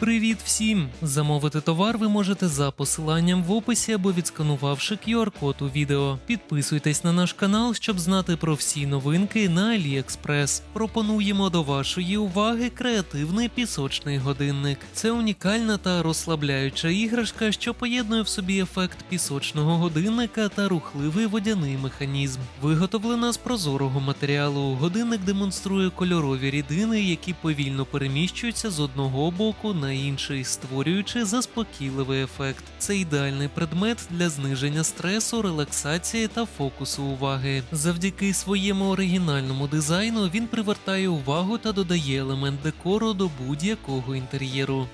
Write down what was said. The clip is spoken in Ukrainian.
Привіт всім! Замовити товар ви можете за посиланням в описі або відсканувавши QR-код у відео. Підписуйтесь на наш канал, щоб знати про всі новинки на AliExpress. Пропонуємо до вашої уваги креативний пісочний годинник. Це унікальна та розслабляюча іграшка, що поєднує в собі ефект пісочного годинника та рухливий водяний механізм. Виготовлена з прозорого матеріалу. Годинник демонструє кольорові рідини, які повільно переміщуються з одного боку на інший, створюючи заспокійливий ефект. Це ідеальний предмет для зниження стресу, релаксації та фокусу уваги. Завдяки своєму оригінальному дизайну він привертає увагу та додає елемент декору до будь-якого інтер'єру.